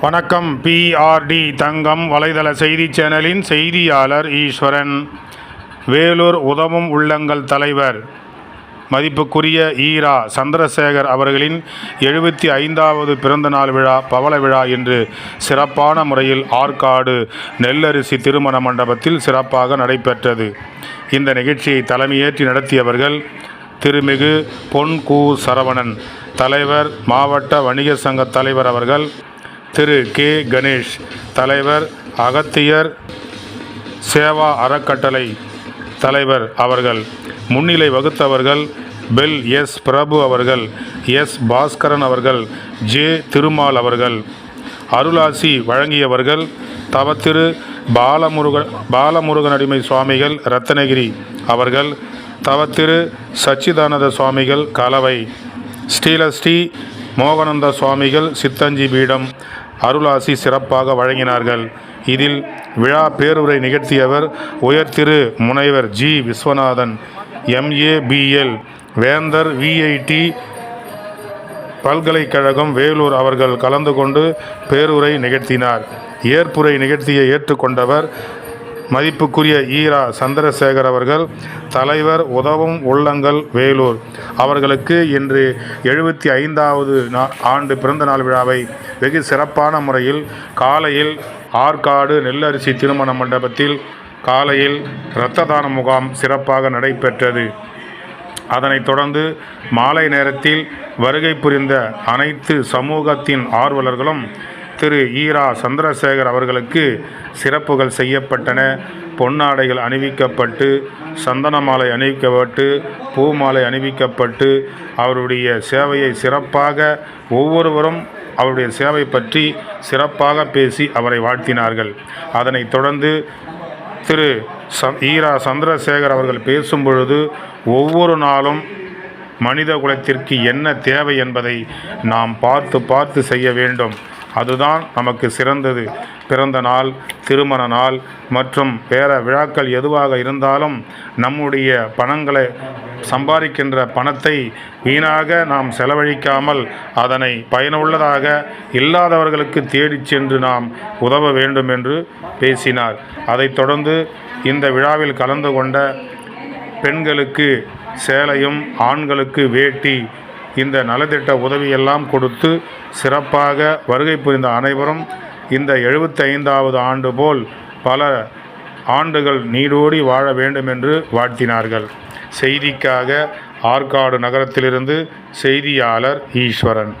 வணக்கம் பிஆர்டி தங்கம் வலைதள செய்தி சேனலின் செய்தியாளர் ஈஸ்வரன். வேலூர் உதவும் உள்ளங்கள் தலைவர். மதிப்புக்குரிய ஈரா சந்திரசேகர் அவர்களின் எழுபத்தி ஐந்தாவது பிறந்தநாள் விழா பவள விழா இன்று சிறப்பான முறையில் ஆற்காடு நெல்லரிசி திருமண மண்டபத்தில் சிறப்பாக நடைபெற்றது. இந்த நிகழ்ச்சியை தலைமையேற்றி நடத்தியவர்கள் திருமிகு பொன் கு சரவணன் தலைவர் மாவட்ட வணிக சங்க தலைவர் அவர்கள் திரு கே. கணேஷ் தலைவர் அகத்தியர் சேவா அறக்கட்டளை தலைவர் அவர்கள் முன்னிலை வகுத்தவர்கள் பெல் எஸ். பிரபு அவர்கள் எஸ். பாஸ்கரன் அவர்கள் ஜே. திருமால் அவர்கள் அருளாசி வழங்கியவர்கள் தவத்திரு பாலமுருக அடிமை சுவாமிகள் ரத்தனகிரி அவர்கள் தவத்திரு சச்சிதானந்த சுவாமிகள் கலவை ஸ்ரீலஸ்ரீ மோகனந்த சுவாமிகள் சித்தஞ்சி பீடம் அருளாசி சிறப்பாக வழங்கினார்கள். இதில் விழா பேருரை நிகழ்த்தியவர் உயர்திரு முனைவர் ஜி விஸ்வநாதன் எம்ஏபிஎல் வேந்தர் விஐடி பல்கலைக்கழகம் வேலூர் அவர்கள் கலந்து கொண்டு பேருரை நிகழ்த்தினார். ஏற்புரை நிகழ்த்தியை ஏற்றுக்கொண்டவர் மதிப்புக்குரிய ஈரா சந்திரசேகர் அவர்கள் தலைவர் உதவும் உள்ளங்கள் வேலூர். அவர்களுக்கு இன்று எழுபத்தி ஐந்தாவது நா- ஆண்டு பிறந்த நாள் விழாவை வெகு சிறப்பான முறையில் காலையில் ஆற்காடு நெல்லரிசி திருமண மண்டபத்தில் காலையில் இரத்த தான முகாம் சிறப்பாக நடைபெற்றது. அதனைத் தொடர்ந்து மாலை நேரத்தில் வருகை புரிந்த அனைத்து சமூகத்தின் ஆர்வலர்களும் திரு ஈரா சந்திரசேகர் அவர்களுக்கு சிறப்புகள் செய்யப்பட்டன. பொன்னாடைகள் அணிவிக்கப்பட்டு சந்தன மாலை அணிவிக்கப்பட்டு பூ மாலை அணிவிக்கப்பட்டு அவருடைய சேவையை சிறப்பாக ஒவ்வொருவரும் அவருடைய சேவை பற்றி சிறப்பாக பேசி அவரை வாழ்த்தினார்கள். அதனைத் தொடர்ந்து திரு ச ஈரா சந்திரசேகர் அவர்கள் பேசும் பொழுது ஒவ்வொரு நாளும் மனித குலத்திற்கு என்ன தேவை என்பதை நாம் பார்த்து பார்த்து செய்ய வேண்டும். அதுதான் நமக்கு சிறந்தது. பிறந்த நாள் திருமண நாள் மற்றும் பேர விழாக்கள் எதுவாக இருந்தாலும் நம்முடைய பணங்களை சம்பாதிக்கின்ற பணத்தை வீணாக நாம் செலவழிக்காமல் அதனை பயனுள்ளதாக இல்லாதவர்களுக்கு தேடிச் சென்று நாம் உதவ வேண்டும் என்று பேசினார். அதைத் தொடர்ந்து இந்த விழாவில் கலந்து கொண்ட பெண்களுக்கு சேலையும் ஆண்களுக்கு வேட்டி இந்த நலத்திட்ட உதவியெல்லாம் கொடுத்து சிறப்பாக வருகை புரிந்த அனைவரும் இந்த எழுபத்தைந்தாவது ஆண்டு போல் பல ஆண்டுகள் நீடோடி வாழ வேண்டும் என்று வாழ்த்தினார்கள். செய்திக்காக ஆற்காடு நகரத்திலிருந்து செய்தியாளர் ஈஸ்வரன்.